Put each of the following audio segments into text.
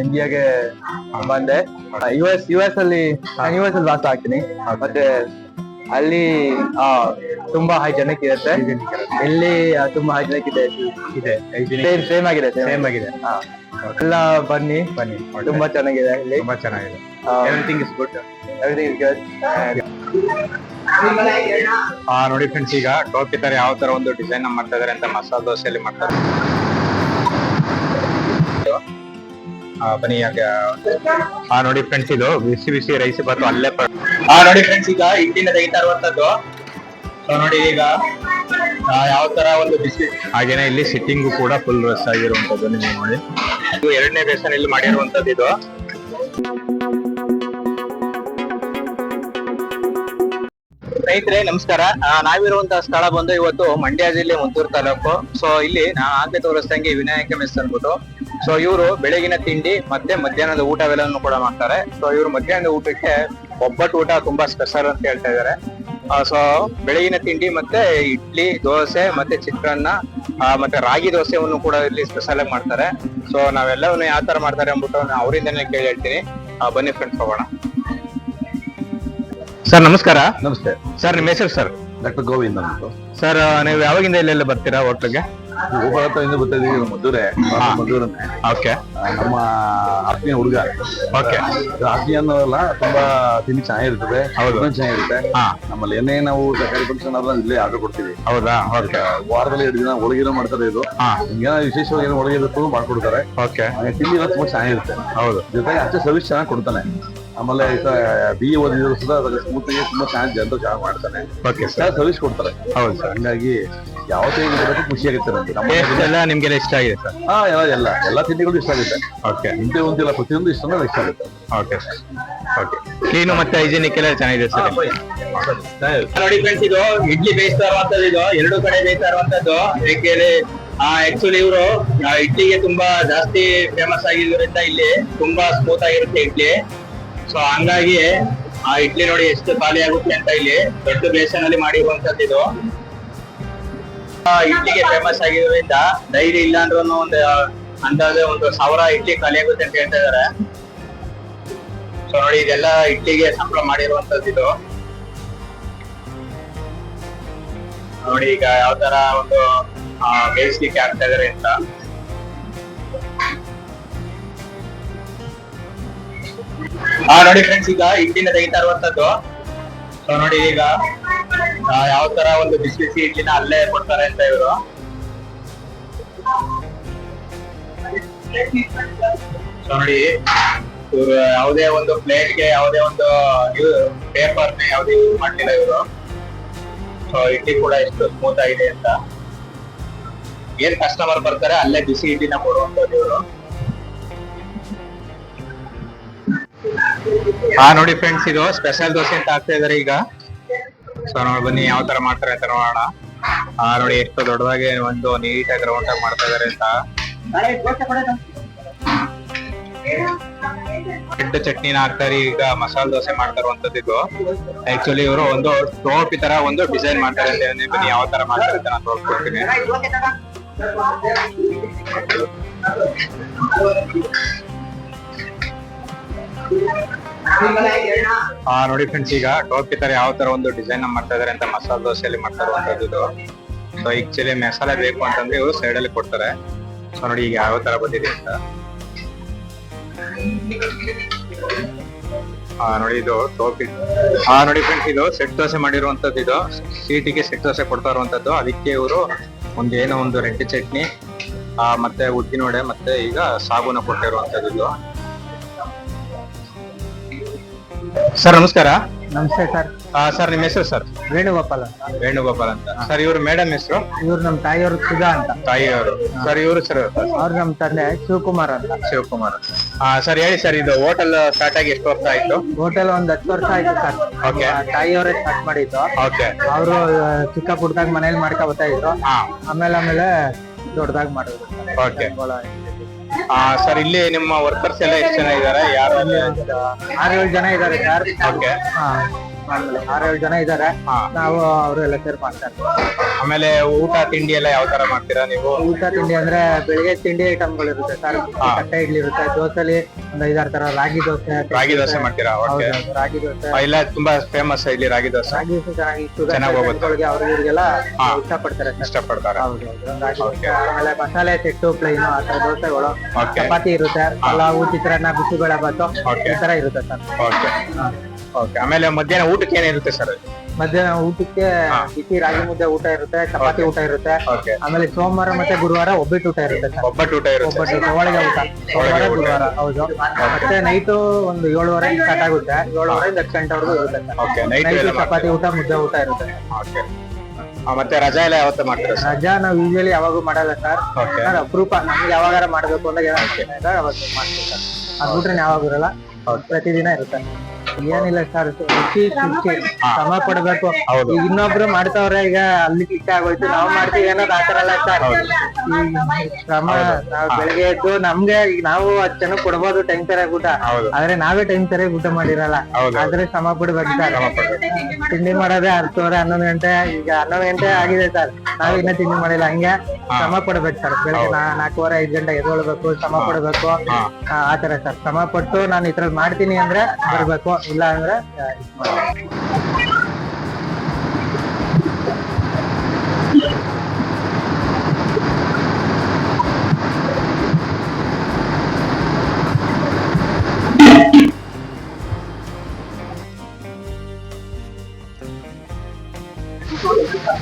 ಇಂಡಿಯಾಗೆ ಬಂದೆ. You S U S ಅಲ್ಲಿ ನಾನು ಯು ಎಸ್ ಅಲ್ಲಿ ವಾಸ ಆಗ್ತೀನಿ. ಮತ್ತೆ ಅಲ್ಲಿ ಆ, ತುಂಬಾ ಹೈಜೆನಿಕ್ ಇರುತ್ತೆ. ಇಲ್ಲಿ ತುಂಬಾ ಹೈಜೆನಿಕ್ ಇದೆ. ಇದೆ. ಸೇಮ್ ಸೇಮ್ ಆಗಿದೆ ಸೇಮ್ ಆಗಿದೆ. ಹಾ. ಎಲ್ಲ ಬನ್ನಿ. ಬನ್ನಿ. ತುಂಬಾ ಚೆನ್ನಾಗಿದೆ ಇಲ್ಲಿ ತುಂಬಾ ಚೆನ್ನಾಗಿದೆ. Everything is good everything is good ಆ ನೋಡಿ ಫ್ರೆಂಡ್ಸ್ ಈಗ ಟೋಪಿ ತರ ಯಾವ ತರ ಒಂದು ಡಿಸೈನ್ ಮಾಡ್ತಾ ಇದಾರೆ ಅಂತ ಮಸಾಲ ದೋಸೆಯಲ್ಲಿ ಮಾಡ್ತಾರೆ. ಬನ್ನಿ ಯಾಕೆ ಆ ನೋಡಿ ಫ್ರೆಂಡ್ಸ್ ಇದು ಬಿಸಿ ಬಿಸಿ ರೈಸ್ ಬಾತು ಅಲ್ಲೇ ಹಾ ಆ ನೋಡಿ ಫ್ರೆಂಡ್ಸ್ ಈಗ ಇಡ್ಲಿನ ತೆಗಿತಾ ಇರುವಂತದ್ದು ಸೊ ನೋಡಿ ಈಗ ಯಾವ ತರ ಒಂದು ಬಿಸಿ ಹಾಗೇನೆ ಇಲ್ಲಿ ಸಿಟ್ಟಿಂಗು ಕೂಡ ಫುಲ್ ರಸ್ ಆಗಿರುವಂತದ್ದು ನಿಮ್ಗೆ ನೋಡಿ. ಇದು ಎರಡನೇ ಬೇಸನ್ ಇಲ್ಲಿ ಮಾಡಿರುವಂತದ್ದು ಇದು. ಸ್ನೇಹಿತರೆ ನಮಸ್ಕಾರ. ನಾವಿರುವಂತಹ ಸ್ಥಳ ಬಂದು ಇವತ್ತು ಮಂಡ್ಯ ಜಿಲ್ಲೆ ಮುಂತೂರು ತಾಲೂಕು. ಸೊ ಇಲ್ಲಿ ನಾನು ಆಗ್ಲೇ ತೋರಿಸ್ದಂಗೆ ವಿನಾಯಕ ಮೆಸ್ ಅನ್ಬಿಟ್ಟು ಸೊ ಇವರು ಬೆಳಗಿನ ತಿಂಡಿ ಮತ್ತೆ ಮಧ್ಯಾಹ್ನದ ಊಟವೆಲ್ಲವನ್ನು ಕೂಡ ಮಾಡ್ತಾರೆ. ಸೊ ಇವರು ಮಧ್ಯಾಹ್ನದ ಊಟಕ್ಕೆ ಒಬ್ಬಟ್ಟು ಊಟ ತುಂಬಾ ಸ್ಪೆಷಲ್ ಅಂತ ಹೇಳ್ತಾ ಇದ್ದಾರೆ ಸೊ ಬೆಳಗಿನ ತಿಂಡಿ ಮತ್ತೆ ಇಡ್ಲಿ ದೋಸೆ ಮತ್ತೆ ಚಿತ್ರಾನ್ನ ಮತ್ತೆ ರಾಗಿ ದೋಸೆವನ್ನು ಕೂಡ ಇಲ್ಲಿ ಸ್ಪೆಷಲ್ ಆಗಿ ಮಾಡ್ತಾರೆ. ಸೊ ನಾವೆಲ್ಲವನ್ನು ಯಾವ ತರ ಮಾಡ್ತಾರೆ ಅಂದ್ಬಿಟ್ಟು ನಾನು ಅವರಿಂದನೇ ಕೇಳಿ ಹೇಳ್ತೀನಿ. ಬನ್ನಿ ಫ್ರೆಂಡ್ಸ್ ಹೋಗೋಣ. ಸರ್ ನಮಸ್ಕಾರ. ನಮಸ್ತೆ. ಸರ್ ನಿಮ್ಮ ಹೆಸರು ಸರ್ ಡಾಕ್ಟರ್ ಗೋವಿಂದ್ ಅಂತ. ಸರ್ ನೀವು ಯಾವಾಗಿಂದ ಇಲ್ಲೆಲ್ಲ ಬರ್ತೀರಾ ಹೋಟ್ಲಿಗೆ ಗೋಪಾಲದಿಂದ ಬರ್ತಾ ಇದೀವಿ ಮಧುರೆ ಮಧುರನೆ ಓಕೆ ನಮ್ಮ ಆತ್ಮೀಯ ಹುಡುಗ ಓಕೆ ಆತ್ಮೀಯ ಅನ್ನೋದಲ್ಲ ತುಂಬಾ ತಿಂಡಿ ಚೆನ್ನಾಗಿರ್ತದೆ ಹೌದು. ಚೆನ್ನಾಗಿರುತ್ತೆ ನಮ್ಮಲ್ಲಿ ಏನೇ ನಾವು ತರಕಾರಿ ಫಂಕ್ಷನ್ ಆದ್ರೆ ಇಲ್ಲೇ ಆರ್ಡರ್ ಕೊಡ್ತೀವಿ ಹೌದಾ ಓಕೆ ವಾರದಲ್ಲಿ ಎರಡು ದಿನ ಹೋಳಿಗೆನೂ ಮಾಡ್ತಾರೆ ಇದು ಹಿಂಗೆ ವಿಶೇಷವಾಗಿ ಏನೋ ಹೋಳಿಗೆ ಇರುತ್ತೋ ಮಾಡ್ಕೊಡ್ತಾರೆ ಓಕೆ ತಿಂಡಿ ಎಲ್ಲ ತುಂಬಾ ಚೆನ್ನಾಗಿರುತ್ತೆ ಹೌದು ಜೊತೆಗೆ ಅಷ್ಟೇ ಸರ್ವಿಸ್ ಚೆನ್ನಾಗಿ ಕೊಡ್ತಾನೆ ಆಮೇಲೆ ಬಿ ಎ ಓದಿದ್ರು ಸ್ಮೂತ್ ಸ್ಮೂತಿಗೆ ತುಂಬಾ ಚೆನ್ನಾಗಿ ಜನರು ಚೆನ್ನಾಗಿ ಮಾಡ್ತಾನೆ ಓಕೆ ಸರ್ ಚೆನ್ನಾಗಿ ಸರ್ವಿಸ್ ಕೊಡ್ತಾರೆ. ಹೌದು ಸರ್ ಹಂಗಾಗಿ ಯಾವತ್ತೇ ಇರಬೇಕು ಖುಷಿ ಆಗುತ್ತೆ ನಮ್ಗೆ. ನಮ್ಮ ಎಲ್ಲ ನಿಮ್ಗೆಲ್ಲ ಇಷ್ಟ ಆಗಿದೆ ಸರ್ ಹಾ ಎಲ್ಲ ಎಲ್ಲ. ಎಲ್ಲ ತಿಂಡಿಗಳು ಇಷ್ಟ ಆಗುತ್ತೆ. ಓಕೆ ಹಿಂದೆ ಒಂದಿಲ್ಲ ಪ್ರತಿಯೊಂದು ಇಷ್ಟ ಅಂದ್ರೆ ಇಷ್ಟ ಆಗುತ್ತೆ. ಓಕೆ ಸರ್ ಓಕೆ ಕ್ಲೀನು ಮತ್ತೆ ಹೈಜಿನಿಕ್ ಎಲ್ಲ ಚೆನ್ನಾಗಿದೆ ಸರ್. ನೋಡಿ ಫ್ರೆಂಡ್ಸ್ ಇದು ಇಡ್ಲಿ ಬೇಯಿಸ್ತಾ ಇರುವಂತದ್ದು ಇದು. ಎರಡು ಕಡೆ ಬೇಯಿಸ್ತಾ ಇರುವಂತದ್ದು. ಏಕೆಂದ್ರೆ ಆಕ್ಚುಲಿ ಇವರು ಇಡ್ಲಿಗೆ ತುಂಬಾ ಜಾಸ್ತಿ ಫೇಮಸ್ ಆಗಿರೋದ್ರಿಂದ ಇಲ್ಲಿ ತುಂಬಾ ಸ್ಮೂತ್ ಆಗಿರುತ್ತೆ ಇಡ್ಲಿ. ಸೊ ಹಂಗಾಗಿ ಆ ಇಡ್ಲಿ ನೋಡಿ ಎಷ್ಟು ಖಾಲಿ ಆಗುತ್ತೆ ಅಂತ ಇಲ್ಲಿ ದೊಡ್ಡ ಬೇಸನ್ ಅಲ್ಲಿ ಮಾಡಿರುವಂತದ್ದು ಇದು. ಇಡ್ಲಿಗೆ ಫೇಮಸ್ ಆಗಿರೋದ್ರಿಂದ ಡೈರಿ ಇಲ್ಲ ಅಂದ್ರೂ ಒಂದು ಅಂದಾಜು ಒಂದು ಸಾವಿರ ಇಡ್ಲಿ ಖಾಲಿ ಆಗುತ್ತೆ ಅಂತ ಹೇಳ್ತಾ ಇದಾರೆ. ಸೊ ನೋಡಿ ಇದೆಲ್ಲ ಇಡ್ಲಿಗೆ ಸಂಬಳ ಮಾಡಿರುವಂತದ್ದು ಇದು. ನೋಡಿ ಈಗ ಯಾವ ತರ ಒಂದು ಬೇಯಿಸ್ಲಿಕ್ಕೆ ಆಗ್ತಾ ಇದಾರೆ ಅಂತ. ಹಾ ನೋಡಿ ಫ್ರೆಂಡ್ಸ್ ಈಗ ಇಡ್ಲಿನ ತೆಗಿತಾ ಇರುವಂತದ್ದು. ಸೊ ನೋಡಿ ಈಗ ಯಾವ ತರ ಒಂದು ಬಿಸಿ ಬಿಸಿ ಇಡ್ಲಿನ ಅಲ್ಲೇ ಕೊಡ್ತಾರೆ ಅಂತ ಇವರು. ಸೊ ನೋಡಿ, ಇವರು ಯಾವುದೇ ಒಂದು ಪ್ಲೇಟ್ಗೆ ಯಾವುದೇ ಒಂದು ಪೇಪರ್ ಯಾವುದೇ ಯೂಸ್ ಮಾಡ್ಲಿಲ್ಲ ಇವರು. ಸೊ ಇಡ್ಲಿ ಕೂಡ ಎಷ್ಟು ಸ್ಮೂತ್ ಆಗಿದೆ ಅಂತ. ಏನ್ ಕಸ್ಟಮರ್ ಬರ್ತಾರೆ, ಅಲ್ಲೇ ಬಿಸಿ ಇಡ್ಲಿನ ಕೊಡುವಂತದ್ದು ಇವರು. ಹಾ ನೋಡಿ ಫ್ರೆಂಡ್ಸ್ ಇದು ಸ್ಪೆಷಲ್ ದೋಸೆ ಅಂತ ಹಾಕ್ತಾ ಇದಾರೆ ಈಗ. ಸೊ ನೋಡಿ, ಬನ್ನಿ, ಯಾವ ತರ ಮಾಡ್ತಾರೆ ಅಂತ ನೋಡೋಣ. ಹಾ ನೋಡಿ, ಎಷ್ಟು ದೊಡ್ಡದಾಗಿ ಒಂದು ನೀಟಾಗಿ ರೌಂಡ್ ಆಗಿ ಮಾಡ್ತಾ ಇದಾರೆ ಅಂತ. ರೆಡ್ ಚಟ್ನಿನ ಹಾಕ್ತಾರೆ ಈಗ, ಮಸಾಲ ದೋಸೆ ಮಾಡ್ತಾರೋ ಇರುವಂತದ್ದು ಇದು. ಆಕ್ಚುಲಿ ಇವರು ಒಂದು ಟೋಪಿ ತರ ಒಂದು ಡಿಸೈನ್ ಮಾಡ್ತಾರೆ ಅಂತ ಬನ್ನಿ, ಯಾವ ತರ ಮಾಡ್ತಾರೆ ಅಂತ ನಾನು ತೋರಿಸ್ಕೊಡ್ತೀನಿ ಹಾ ನೋಡಿ ಫ್ರೆಂಡ್ಸ್ ಈಗ ಟೋಪಿ ತರ ಯಾವ ತರ ಒಂದು ಡಿಸೈನ್ ಮಾಡ್ತಾ ಇದಾರೆ ಅಂತ ಮಸಾಲ ದೋಸೆಯಲ್ಲಿ ಮಾಡ್ತಾ ಇರುವಂತದ್ದು ಇದು. ಸೊ ಆಕ್ಚುಲಿ ಮಸಾಲೆ ಬೇಕು ಅಂತಂದ್ರೆ ಇವರು ಸೈಡ್ ಅಲ್ಲಿ ಕೊಡ್ತಾರೆ. ಸೊ ನೋಡಿ ಈಗ ಯಾವ ತರ ಬಂದಿದೆ ಅಂತ. ಹಾ ನೋಡಿ ಇದು ಟೋಪಿ ಹಾ ನೋಡಿ ಫ್ರೆಂಡ್ಸ್ ಇದು ಸೆಟ್ ದೋಸೆ ಮಾಡಿರುವಂತದ್ದು ಇದು. ಸೀಟಿಗೆ ಸೆಟ್ ದೋಸೆ ಕೊಡ್ತಾ ಇರುವಂತದ್ದು ಅದಕ್ಕೆ ಇವರು ಒಂದು ಏನೋ ಒಂದು ರೆಡ್ ಚಟ್ನಿ, ಆ, ಮತ್ತೆ ಉದ್ದಿನ ವಡೆ ಮತ್ತೆ ಈಗ ಸಾಬೂನ ಕೊಟ್ಟಿರುವಂತದ್ದು ಇದು. ಸರ್ ನಮಸ್ಕಾರ. ನಮಸ್ತೆ ಸರ್. ಸರ್ ನಿಮ್ಮ ಹೆಸರು ಸರ್? ವೇಣುಗೋಪಾಲ ವೇಣುಗೋಪಾಲ್ ಅಂತ. ಸರ್ ಇವರು ಮೇಡಮ್ ಹೆಸರು? ಇವ್ರು ನಮ್ಮ ತಾಯಿಯವರು ಸುಧಾ ಅಂತ. ತಾಯಿಯವರು. ಸರ್ ಇವರು ಸರ್ ಅವ್ರು ನಮ್ಮ ತಂದೆ ಶಿವಕುಮಾರ್ ಅಂತ. ಶಿವಕುಮಾರ್ ಸರ್ ಹೇಳಿ ಸರ್ ಇದು ಹೋಟೆಲ್ ಸ್ಟಾರ್ಟ್ ಆಗಿ ಎಷ್ಟು ವರ್ಷ ಆಯ್ತು? ಹೋಟೆಲ್ ಒಂದ್ ಹತ್ತು ವರ್ಷ ಆಯ್ತು ಸರ್. ಓಕೆ. ತಾಯಿಯವರೇ ಸ್ಟಾರ್ಟ್ ಮಾಡಿದ್ದು. ಓಕೆ. ಅವರು ಚಿಕ್ಕ ಪುಟ್ಟದಾಗ ಮನೇಲಿ ಮಾಡ್ಕೊ ಬರ್ತಾ ಇದ್ರು. ಆಮೇಲೆ ಆಮೇಲೆ ದೊಡ್ಡದಾಗಿ ಮಾಡಿದ್ರು. ಓಕೆ. ಸರ್ ಇಲ್ಲಿ ನಿಮ್ಮ ವರ್ಕರ್ಸ್ ಎಲ್ಲ ಎಷ್ಟು ಜನ ಇದ್ದಾರೆ ಯಾರು? ಆರು ಏಳು ಜನ ಇದ್ದಾರೆ ಸರ್. ಓಕೆ ಆಮೇಲೆ ಆರೇಳು ಜನ ಇದ್ದಾರೆ ನಾವು ಅವರೆಲ್ಲ ಸೇರ್ ಮಾಡ್ತಾರೆ ಆಮೇಲೆ ಊಟ ತಿಂಡಿ ಎಲ್ಲ ಯಾವ ತರ ಮಾಡ್ತೀರಾ ನೀವು? ಊಟ ತಿಂಡಿ ಅಂದ್ರೆ ಬೆಳಿಗ್ಗೆ ತಿಂಡಿ ಐಟಮ್ಗಳು ಇರುತ್ತೆ. ಸರ್. ತಟ್ಟೆ ಇಡ್ಲಿ ಇರುತ್ತೆ ದೋಸೆಲಿ ಒಂದ್ ಐದಾರು ತರ ರಾಗಿ ದೋಸೆ ರಾಗಿ ದೋಸೆ ಮಾಡ್ತೀರಾ? ಓಕೆ ಹೌದು, ರಾಗಿ ದೋಸೆ. ಇಲ್ಲ ತುಂಬಾ ಫೇಮಸ್ ಇಲ್ಲಿ ರಾಗಿ ದೋಸೆ? ರಾಗಿ ದೋಸೆ ಚೆನ್ನಾಗಿ ಶುಗರ್ ಚೆನ್ನಾಗ್ ಹೋಗುತ್ತೆ. ಪೇಷಂಟ್ಗಳಿಗೆ ಅವ್ರಿಗೆ ಇವ್ರಿಗೆಲ್ಲ ಹಾ. ಇಷ್ಟಪಡ್ತಾರೆ ಸರ್. ಇಷ್ಟಪಡ್ತಾರೆ. ಹೌದು ಹೌದು. ರಾಗಿ ದೋಸೆ. ಆಮೇಲೆ ಮಸಾಲೆ ಸೆಟ್ಟು ಪ್ಲೈನ್ ಆ ತರ ದೋಸೆಗಳು. ಚಪಾತಿ ಇರುತ್ತೆ. ಪಲಾವು ಚಿತ್ರಾನ್ನ ಬಿಸಿಬೇಳೆ ಬಾತು Okay. ಈ ತರ ಇರುತ್ತೆ ಸರ್. ಓಕೆ ಓಕೆ ಆಮೇಲೆ ಮಧ್ಯಾಹ್ನ ಊಟಕ್ಕೆ ಏನಿರುತ್ತೆ ಸರ್ ಮಧ್ಯಾಹ್ನ ಊಟಕ್ಕೆ. ಬಿಸಿ ರಾಗಿ ಮುದ್ದೆ ಊಟ ಇರುತ್ತೆ ಚಪಾತಿ ಊಟ ಇರುತ್ತೆ. ಓಕೆ ಆಮೇಲೆ ಸೋಮವಾರ ಮತ್ತೆ ಗುರುವಾರ ಒಬ್ಬಟ್ಟು ಊಟ ಇರುತ್ತೆ ಸರ್ ಒಬ್ಬಟ್ಟು ಊಟ ಇರುತ್ತೆ. ಒಬ್ಬಟ್ಟು ಊಟ, ಊಟ. ಸೋಮವಾರ ಗುರುವಾರ. ಹೌದು. ಮತ್ತೆ ನೈಟು ಒಂದು ಏಳುವರೆ ಸ್ಟಾರ್ಟ್ ಆಗುತ್ತೆ. ಏಳುವರೆಯಿಂದ ಹತ್ತು ಗಂಟೆವರೆಗೂ ಇರುತ್ತೆ ಓಕೆ ನೈಟ್ ಚಪಾತಿ ಊಟ ಮುದ್ದೆ ಊಟ ಇರುತ್ತೆ. ಓಕೆ ಮತ್ತೆ ರಜಾ ಎಲ್ಲ ಯಾವತ್ತ ಮಾಡ್ತಾರೆ ರಜಾ ನಾವು ಯೂಶಲಿ ಯಾವಾಗೂ ಮಾಡಲ್ಲ ಸರ್ ಅಪರೂಪ ನಮ್ಗೆ ಯಾವಾಗಾರ ಮಾಡ್ಬೇಕು ಅಂತ ಅವಾಗ ಮಾಡ್ತೀವಿ ಸರ್ ಅದ್ ಬಿಟ್ರೆ ಯಾವಾಗ ಇರಲ್ಲ. ಪ್ರತಿದಿನ ಇರುತ್ತೆ. ಏನಿಲ್ಲ ಸರ್ ರುಚಿ ರುಚಿ ಶ್ರಮ ಪಡ್ಬೇಕು. ಹೌದು. ಈಗ ಇನ್ನೊಬ್ರು ಮಾಡ್ತಾವ್ರೆ ಈಗ ಅಲ್ಲಿ ಕ್ಲಿಕ್ ಆಗೋಯ್ತು. ನಾವ್ ಮಾಡ್ತೀವಿ ಅನ್ನೋದು ಆತರ ಅಲ್ಲ ಸರ್ ಈಗ ಶ್ರಮ ನಾವ್ ಬೆಳಿಗ್ಗೆ ಎದ್ದು ನಮ್ಗೆ ಈಗ ನಾವು ಹತ್ತು ಜನ ಕೊಡ್ಬೋದು ಟೈಮ್ ಸರಿಯಾಗಿ ಊಟ. ಹೌದು. ಆದ್ರೆ ನಾವೇ ಟೈಮ್ ಸರಿಯಾಗಿ ಊಟ ಮಾಡಿರಲ್ಲ. ಹೌದು. ಆದ್ರೆ ಶ್ರಮ ಪಡ್ಬೇಕು ಸರ್ ತಿಂಡಿ ಮಾಡೋದೇ ಹತ್ತುವರೆ ಹನ್ನೊಂದು ಗಂಟೆ ಈಗ ಹನ್ನೊಂದು ಗಂಟೆ ಆಗಿದೆ ಸರ್ ನಾವ್ ಇನ್ನ ತಿಂಡಿ ಮಾಡಿಲ್ಲ. ಹಂಗೆ ಶ್ರಮ ಪಡ್ಬೇಕು ಸರ್ ಬೆಳಿಗ್ಗೆ ನಾ- ನಾಲ್ಕೂವರೆ ಐದ್ ಗಂಟೆ ಎದ್ಕೊಳ್ಬೇಕು ಶ್ರಮ ಪಡ್ಬೇಕು. ಆತರ ಆ ಆ ತರ ಸರ್ ಶ್ರಮ ಪಟ್ಟು ನಾನು ಇದ್ರಲ್ಲಿ ಮಾಡ್ತೀನಿ ಅಂದ್ರೆ ಬರ್ಬೇಕು. ಇಲ್ಲ ಅಂದ್ರೆ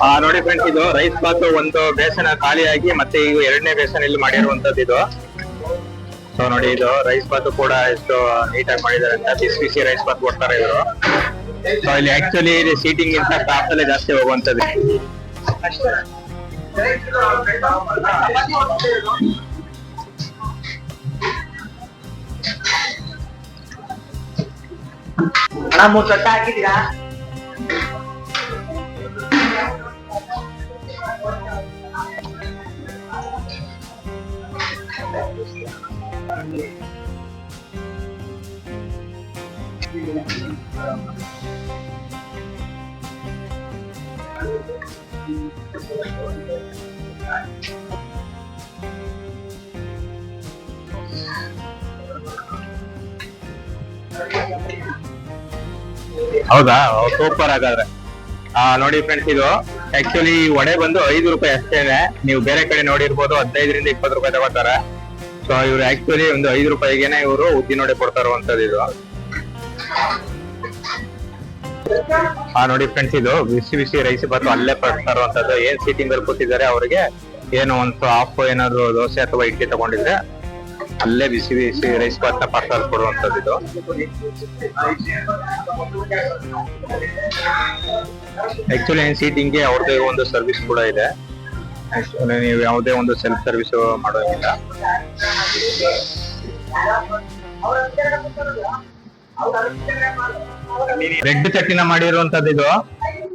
ಆ, ನೋಡಿ ಫ್ರೆಂಡ್ಸ್ ಇದು ರೈಸ್ ಬಾತ್ ಒಂದು ಬೇಸನ ಖಾಲಿಯಾಗಿ ಮತ್ತೆ ಈಗ ಎರಡನೇ ಬೇಸನ್ ಇಲ್ಲಿ ಮಾಡಿರುವಂತದ್ದು ಇದು. ಸೊ ನೋಡಿ ಇದು ರೈಸ್ ಬಾತ್ ಕೂಡ ಎಷ್ಟು ನೀಟಾಗಿ ಮಾಡಿದ್ದಾರೆ ಅಂತ. ಬಿಸಿ ಬಿಸಿ ರೈಸ್ ಬಾತ್ ಕೊಡ್ತಾರೆ ಇವರು. ಸೊ ಇಲ್ಲಿ ಆಕ್ಚುಲಿ ಇಲ್ಲಿ ಸೀಟಿಂಗ್ ಇಂತ ಸ್ಟಾಫ್ ಅಲ್ಲೇ ಜಾಸ್ತಿ ಹೋಗುವಂತದ್ದು ಹಾಕಿದ್ದೀರಾ? ಹೌದಾ? ಸೂಪರ್ ಹಾಗಾದ್ರೆ. ನೋಡಿ ಫ್ರೆಂಡ್ಸ್ ಇದು ಆಕ್ಚುಲಿ ವಡೆ ಬಂದು ಐದು ರೂಪಾಯಿ ಅಷ್ಟೇ ಇದೆ. ನೀವು ಬೇರೆ ಕಡೆ ನೋಡಿರ್ಬೋದು, ಹದಿನೈದರಿಂದ ಇಪ್ಪತ್ತು ರೂಪಾಯಿ ತಗೋತಾರೆ. ಸೊ ಇವ್ರು ಆಕ್ಚುಲಿ ಒಂದು ಐದು ರೂಪಾಯಿಗೆನೆ ಇವರು ಉದ್ದಿನ ವಡೆ ಅಂತದ್ದು ಇರುವಂತದ್ದು ಇದು. ಆ ನೋಡಿ ಫ್ರೆಂಡ್ಸ್ ಇದು ಬಿಸಿ ಬಿಸಿ ರೈಸ್ ಬಂದು ಅಲ್ಲೇ ಪಡ್ತಾ ಇರುವಂತದ್ದು ಏನ್ ಸೀಟಿಂಗ್ ಅಲ್ಲಿ ಕೂತಿದ್ದಾರೆ ಅವರಿಗೆ? ಏನು ಒಂದು ಹಾಫ್ ಏನಾದ್ರು ದೋಸೆ ಅಥವಾ ಇಡ್ಲಿ ತಗೊಂಡಿದ್ರೆ ಅಲ್ಲೇ ಬಿಸಿ ಬಿಸಿ ರೈಸ್ ಬಾತ್ ಪಾರ್ಸಲ್ ಕೊಡುವಂತದ್ದು ಇದು. ಆಕ್ಚುಲಿ ಏನ್ ಸೀಟಿಂಗ್ಗೆ ಅವ್ರದ್ದು ಒಂದು ಸರ್ವಿಸ್ ಕೂಡ ಇದೆ. ನೀವು ಯಾವುದೇ ಒಂದು ಸೆಲ್ಫ್ ಸರ್ವಿಸ್ ಮಾಡೋಂಗಿಲ್ಲ ರೆಡ್ ಚಟ್ನಿನ ಮಾಡಿರುವಂತದ್ದು ಇದು.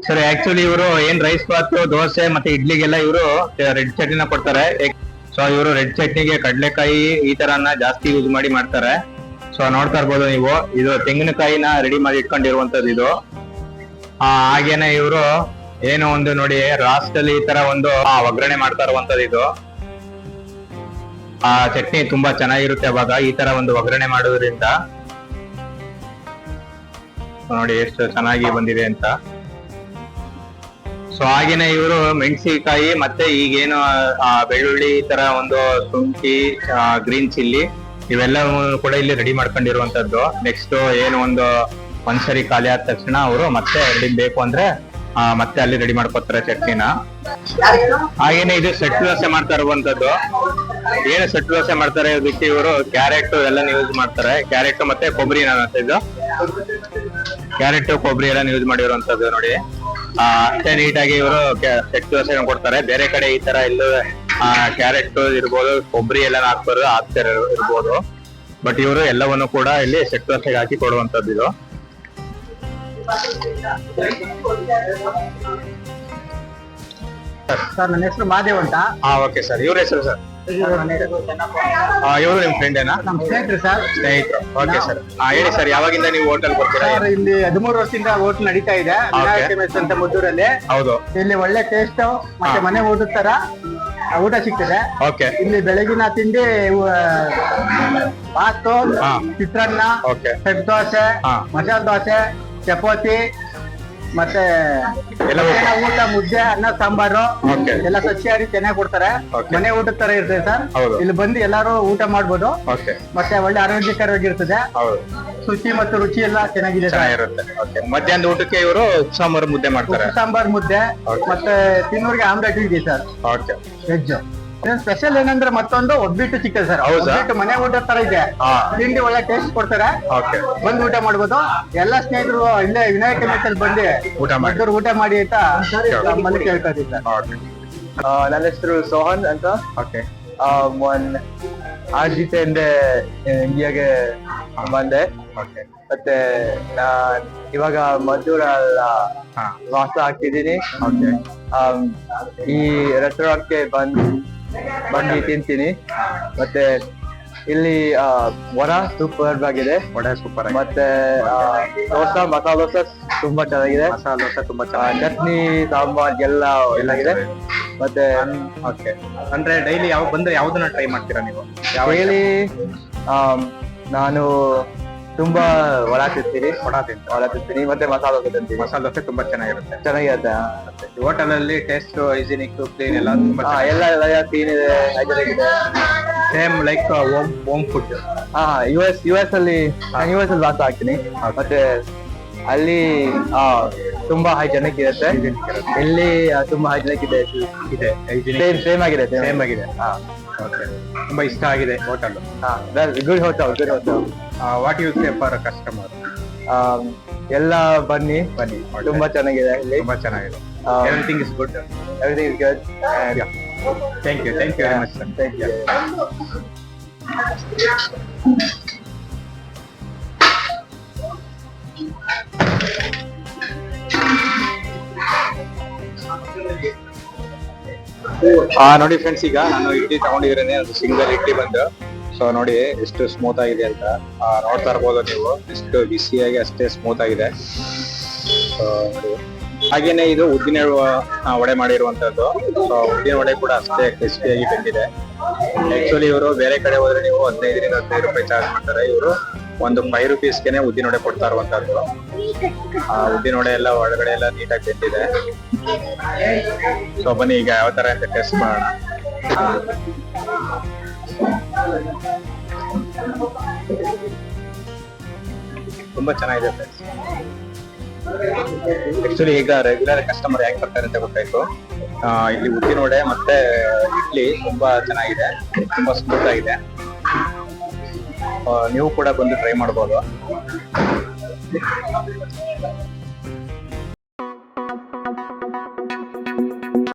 ಸರ್ ಆಕ್ಚುಲಿ ಇವರು ಏನ್ ರೈಸ್ ಬಾತ್ ದೋಸೆ ಮತ್ತೆ ಇಡ್ಲಿಗೆಲ್ಲ ಇವರು ರೆಡ್ ಚಟ್ನಿನ ಕೊಡ್ತಾರೆ. ಸೊ ಇವರು ರೆಡ್ ಚಟ್ನಿಗೆ ಕಡಲೆಕಾಯಿ ಈ ತರನ ಜಾಸ್ತಿ ಯೂಸ್ ಮಾಡಿ ಮಾಡ್ತಾರೆ. ಸೊ ನೋಡ್ತಾ ಇರ್ಬೋದು ನೀವು ಇದು ತೆಂಗಿನಕಾಯಿನ ರೆಡಿ ಮಾಡಿ ಇಟ್ಕೊಂಡಿರುವಂತದ್ದು ಇದು. ಆ, ಹಾಗೇನೆ ಇವರು ಏನು ಒಂದು ನೋಡಿ ಲಾಸ್ಟ್ ಅಲ್ಲಿ ಈ ತರ ಒಂದು ಒಗ್ಗರಣೆ ಮಾಡ್ತಾ ಇರುವಂತದ್ದು ಇದು. ಆ ಚಟ್ನಿ ತುಂಬಾ ಚೆನ್ನಾಗಿರುತ್ತೆ ಅವಾಗ ಈ ತರ ಒಂದು ಒಗ್ಗರಣೆ ಮಾಡೋದ್ರಿಂದ. ನೋಡಿ ಎಷ್ಟು ಚೆನ್ನಾಗಿ ಬಂದಿದೆ ಅಂತ. ಸೊ ಹಾಗೇನೆ ಇವರು ಮೆಣಸಿನಕಾಯಿ ಮತ್ತೆ ಈಗೇನು ಬೆಳ್ಳುಳ್ಳಿ ಈ ತರ ಒಂದು ಶುಂಠಿ ಗ್ರೀನ್ ಚಿಲ್ಲಿ ಇವೆಲ್ಲ ಕೂಡ ಇಲ್ಲಿ ರೆಡಿ ಮಾಡ್ಕೊಂಡಿರುವಂತದ್ದು. ನೆಕ್ಸ್ಟ್ ಏನು ಒಂದು ಒಂದ್ಸರಿ ಖಾಲಿ ಆದ ತಕ್ಷಣ ಅವರು ಮತ್ತೆ ರೆಡಿ ಬೇಕು ಅಂದ್ರೆ ಮತ್ತೆ ಅಲ್ಲಿ ರೆಡಿ ಮಾಡ್ಕೊತಾರೆ ಚಟ್ನಿನ. ಹಾಗೇನೆ ಇದು ಸೆಟ್ ದೋಸೆ ಮಾಡ್ತಾ ಇರುವಂತದ್ದು. ಏನು ಸೆಟ್ ದೋಸೆ ಮಾಡ್ತಾರೆ ಇವರು ಕ್ಯಾರೆಟ್ ಎಲ್ಲ ಯೂಸ್ ಮಾಡ್ತಾರೆ. ಕ್ಯಾರೆಟ್ ಮತ್ತೆ ಕೊಬ್ಬರಿ ಇದು. ಕ್ಯಾರೆಟ್ ಕೊಬ್ಬರಿ ಎಲ್ಲ ಯೂಸ್ ಮಾಡಿರುವಂತದ್ದು ನೋಡಿ. ಅಷ್ಟೇ ನೀಟಾಗಿ ಇವರು ಸೆಟ್ ಕೊಡ್ತಾರೆ. ಬೇರೆ ಕಡೆ ಈ ತರ ಎಲ್ಲೂ ಕ್ಯಾರೆಟ್ ಇರ್ಬೋದು, ಕೊಬ್ಬರಿ ಎಲ್ಲ ಹಾಕ್ತಾರೆ ಇರ್ಬೋದು. ಬಟ್ ಇವರು ಎಲ್ಲವನ್ನು ಕೂಡ ಇಲ್ಲಿ ಸೆಟ್ ದೋಸೆಗೆ ಹಾಕಿ ಕೊಡುವಂತದ್ದು ಇದು. ಸರ್. ನನ್ನ ಹೆಸರು ಮಾದೇವ್ ಅಂತ. ಹಾ ಓಕೆ ಸರ್. ಇವ್ರ ಹೆಸರು ಸರ್? ಇವರು ನಿಮ್ ಫ್ರೆಂಡ್ ಏನಾ? ನಮ್ ಸ್ನೇಹಿತರು ಸರ್. ಸ್ನೇಹಿತರು. Okay sir. ಹೇಳಿ ಸರ್ ಯಾವಾಗಿಂದ ನೀವು ಹೋಟೆಲ್ ಬರ್ತೀರಾ? ಸರ್ ಇಲ್ಲಿ ಹದಿಮೂರು ವರ್ಷದಿಂದ ಹೋಟೆಲ್ ನಡೀತಾ ಇದೆ. ವಿನಾಯಕ ಮೆಸ್ ಅಂತ ಮದ್ದೂರಲ್ಲಿ. ಹೌದು. ಇಲ್ಲಿ ಒಳ್ಳೆ ಟೇಸ್ಟ್ ಮತ್ತೆ ಮನೆ ಊಟದ ತರ ಊಟ ಸಿಗ್ತದೆ. ಓಕೆ. ಇಲ್ಲಿ ಬೆಳಗಿನ ತಿಂಡಿ ಭಾತು ಹಾ. ಚಿತ್ರಾನ್ನ ಸೆಟ್ ದೋಸೆ ಹಾ. ಮಸಾಲೆ ದೋಸೆ ಚಪಾತಿ ಮತ್ತೆ ಎಲ್ಲ ಊಟ. ಮುದ್ದೆ ಅನ್ನ ಸಾಂಬಾರು. ಎಲ್ಲ ಸಸ್ಯಾಹಾರಿ ಚೆನ್ನಾಗಿ ಕೊಡ್ತಾರೆ. ಮನೆ ಊಟದ ತರ ಇರ್ತದೆ ಸರ್. ಇಲ್ಲಿ ಬಂದು ಎಲ್ಲಾರು ಊಟ ಮಾಡ್ಬೋದು. ಮತ್ತೆ ಒಳ್ಳೆ ಆರೋಗ್ಯಕರವಾಗಿರ್ತದೆ ಶುಚಿ ಮತ್ತು ರುಚಿ ಎಲ್ಲ ಚೆನ್ನಾಗಿದೆ ಮಧ್ಯಾಹ್ನದ ಊಟಕ್ಕೆ ಇವರು ಸಾಂಬಾರು ಮುದ್ದೆ ಮಾಡ್ತಾರೆ. ಸಾಂಬಾರ್ ಮುದ್ದೆ. ಮತ್ತೆ ತಿನ್ನೋರ್ಗೆ ಆಮ್ಲೆಟ್ ಇದೆ ಸರ್ ಓಕೆ ಸ್ಪೆಷಲ್ ಏನಂದ್ರೆ ಮತ್ತೊಂದು ಒಬ್ಬಿಟ್ಟು ಚಿಕನ್ ಸರ್ ಹೌದಾ? ಒಬ್ಬಿಟ್ಟು ಮನೆ ಊಟ ತರ ಇದೆ. ಹಾ. ತಿಂಡಿ ಒಳ್ಳೆ ಟೇಸ್ಟ್ ಕೊಡ್ತಾರೆ. ಓಕೆ. ಬಂದು ಊಟ ಮಾಡ್ಬೋದು. ಎಲ್ಲಾ ಸ್ನೇಹಿತರು ಇಲ್ಲೇ ವಿನಾಯಕ ಮೆಸ್ಸಲ್ಲಿ ಬಂದು ಊಟ ಮಾಡಿ. ಮದ್ದೂರು ಊಟ ಮಾಡಿ ಅಂತ ನಮ್ಮಲ್ಲಿ ಕೇಳ್ತಾ ಇದ್ದೀವಿ ಸರ್ ಓಕೆ. ನನ್ನ ಹೆಸರು ಸೋಹನ್ ಅಂತ. ಓಕೆ. ಒನ್ ಆರ್ ಜೊತೆಯಿಂದ ಇಂಡಿಯಾಗೆ ಬಂದೆ. ಓಕೆ. ಮತ್ತೆ ನಾನ್ ಇವಾಗ ಮದ್ದೂರಲ್ಲ ಹಾ. ವಾಸ ಆಗ್ತಿದ್ದೀನಿ. ಆಮ್, ಈ ರೆಸ್ಟೋರೆಂಟ್ಗೆ ಬಂದ್ ಬಂದು ತಿಂತೀನಿ. ಮತ್ತೆ ಇಲ್ಲಿ ವಡ ಸೂಪರ್ ಆಗಿದೆ. ವಡೆ ಸೂಪರ್ ಮತ್ತೆ ದೋಸೆ ಮಸಾಲ ದೋಸೆ ತುಂಬಾ ಚೆನ್ನಾಗಿದೆ. ಮಸಾಲ ದೋಸೆ ತುಂಬಾ ಆ, ಚೆನ್ನಾಗಿದೆ. ಚಟ್ನಿ ಸಾಂಬಾರ್ ಎಲ್ಲ ಎಲ್ಲಾಗಿದೆ ಮತ್ತೆ ಓಕೆ. ಅಂದ್ರೆ ಡೈಲಿ ಯಾವ ಬಂದ್ರೆ ಯಾವ್ದನ್ನ ಟ್ರೈ ಮಾಡ್ತೀರಾ ನೀವು? ಡೈಲಿ ನಾನು ತುಂಬಾ ಒಳ ತಿಂತೀರಿ ಒಣ ತಿಂತ ಒಳ ತಿಂತೀನಿ ಮತ್ತೆ ಮಸಾಲೆ ದೋಸೆ ತಿಂತೀನಿ ಮಸಾಲೆ ದೋಸೆ ತುಂಬಾ ಚೆನ್ನಾಗಿರುತ್ತೆ. ಚೆನ್ನಾಗಿರುತ್ತೆ. ಹೋಟೆಲ್ ಅಲ್ಲಿ ಟೇಸ್ಟ್ ಹೈಜಿನಿಕ್ ಕ್ಲೀನ್ ಎಲ್ಲ ತುಂಬಾ ಹಾ ಎಲ್ಲ ಎಲ್ಲ ಕ್ಲೀನ್ ಇದೆ ಹೈಜಿನಿಕ್ ಇದೆ. Same like home home food ಹಾ ಯು ಎಸ್ ಯು ಎಸ್ ಅಲ್ಲಿ ಯು ಎಸ್ ಅಲ್ಲಿ ವಾಸ ಆಗ್ತೀನಿ ಮತ್ತೆ ಅಲ್ಲಿ ಆ, ತುಂಬಾ ಹೈಜೆನಿಕ್ ಇರುತ್ತೆ. ಇಲ್ಲಿ ತುಂಬಾ ಹೈಜೆನಿಕ್ ಇದೆ. ಇದೆ ಸೇಮ್ ಸೇಮ್ ಆಗಿದೆ ಸೇಮ್ ಆಗಿದೆ. ಓಕೆ ತುಂಬಾ ಇಷ್ಟ ಆಗಿದೆ hotel good hotel good hotel what you say for customer ಎಲ್ಲ ಬನ್ನಿ. ಬನ್ನಿ ತುಂಬಾ ಚೆನ್ನಾಗಿದೆ ಇಲ್ಲಿ ತುಂಬಾ ಚೆನ್ನಾಗಿದೆ. Everything is good everything is good thank you thank you very much thank you ಆ, ನೋಡಿ ಫ್ರೆಂಡ್ಸ್ ಈಗ ನಾನು ಇಡ್ಲಿ ತಗೊಂಡಿದ್ರೇನೆ ಅದು ಸಿಂಗಲ್ ಇಡ್ಲಿ ಬಂದು. ಸೊ ನೋಡಿ ಎಷ್ಟು ಸ್ಮೂತ್ ಆಗಿದೆ ಅಂತ. ನೋಡ್ತಾ ಇರ್ಬೋದು ನೀವು. ಎಷ್ಟು ಬಿಸಿಯಾಗಿ ಅಷ್ಟೇ ಸ್ಮೂತ್ ಆಗಿದೆ. ಹಾಗೇನೆ ಇದು ಉದ್ದಿನ ವಡೆ ಮಾಡಿರುವಂತದ್ದು. ಸೊ ಉದ್ದಿನ ವಡೆ ಕೂಡ ಅಷ್ಟೇ ಕ್ರಿಸ್ಪಿಯಾಗಿ ಬಂದಿದೆ. ಆಕ್ಚುಲಿ ಇವರು ಬೇರೆ ಕಡೆ ಹೋದ್ರೆ ನೀವು ಹದಿನೈದರಿಂದ ಹದಿನೈದು ರೂಪಾಯಿ ಚಾರ್ಜ್ ಮಾಡ್ತಾರೆ. ಇವರು ಒಂದು ಫೈವ್ ರುಪೀಸ್ಗೆನೆ ಉದ್ದಿನ ವಡೆ ಕೊಡ್ತಾ ಇರುವಂತದ್ದು. ಆ, ಉದ್ದಿನ ವಡೆ ಎಲ್ಲ ಒಳಗಡೆ ಎಲ್ಲ ನೀಟಾಗಿ ಬೆಂದಿದೆ. ಸೊ ಬನ್ನಿ ಈಗ ಯಾವ ತರ ಅಂತ ಟೆಸ್ಟ್ ಮಾಡೋಣ. ತುಂಬಾ ಚೆನ್ನಾಗಿದೆ ಆಕ್ಚುಲಿ ಈಗ ರೆಗ್ಯುಲರ್ ಕಸ್ಟಮರ್ ಯಾಕೆ ಬರ್ತಾರೆ ಅಂತ ಗೊತ್ತಾಯ್ತು. ಇಲ್ಲಿ ಉದ್ದಿನ ವಡೆ ಮತ್ತೆ ಇಡ್ಲಿ ತುಂಬಾ ಚೆನ್ನಾಗಿದೆ, ತುಂಬಾ ಸ್ಮೂತ್ ಆಗಿದೆ. ನೀವು ಕೂಡ ಬಂದು ಟ್ರೈ ಮಾಡ್ಬೋದು.